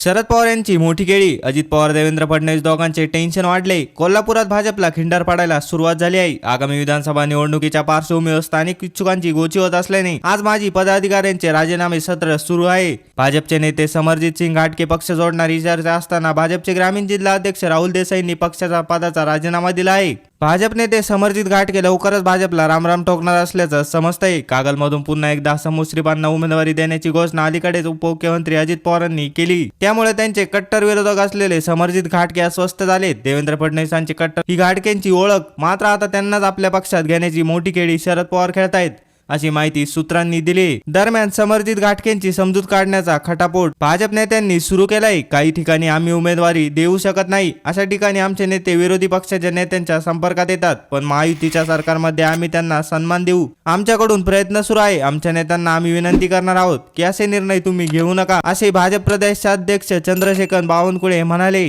शरद पवार यांची मोठी केळी अजित पवार देवेंद्र फडणवीस दोघांचे टेन्शन वाढले. कोल्हापुरात भाजपला खिंडार पाडायला सुरुवात झाली आहे. आगामी विधानसभा निवडणुकीच्या पार्श्वभूमीवर स्थानिक इच्छुकांची गोची होत असल्याने आज माजी पदाधिकाऱ्यांचे राजीनामे सत्र सुरू आहे. भाजपचे नेते समरजित सिंग घाटके पक्ष जोडणारी चर्चा असताना भाजपचे ग्रामीण जिल्हा अध्यक्ष राहुल देसाईंनी पक्षाचा पदाचा राजीनामा दिला आहे. भाजप नेते समरजित घाटके लवकरच भाजपला रामराम ठोकणार असल्याचं समजतंय. कागलमधून पुन्हा एकदा समुश्रीपांना उमेदवारी देण्याची घोषणा अलीकडेच उपमुख्यमंत्री अजित पवारांनी केली. त्यामुळे त्यांचे कट्टर विरोधक असलेले समरजित घाटके अस्वस्थ झाले. देवेंद्र फडणवीसांची कट्टर ही घाटकेंची ओळख. मात्र आता त्यांनाच आपल्या पक्षात घेण्याची मोठी केळी शरद पवार खेळतायत. अशी माहिती सूत्रांनी दिली. दरम्यान समर्जित घाटकेंची समजूत काढण्याचा खटापोट भाजप नेत्यांनी सुरू केलाय. काही ठिकाणी आम्ही उमेदवारी देऊ शकत नाही अशा ठिकाणी आमचे नेते विरोधी पक्षाच्या नेत्यांच्या संपर्कात येतात. पण महायुतीच्या सरकारमध्ये आम्ही त्यांना सन्मान देऊ. आमच्याकडून प्रयत्न सुरू आहे. आमच्या नेत्यांना आम्ही विनंती करणार आहोत की असे निर्णय तुम्ही घेऊ नका असे भाजप प्रदेशाध्यक्ष चंद्रशेखर बावनकुळे म्हणाले.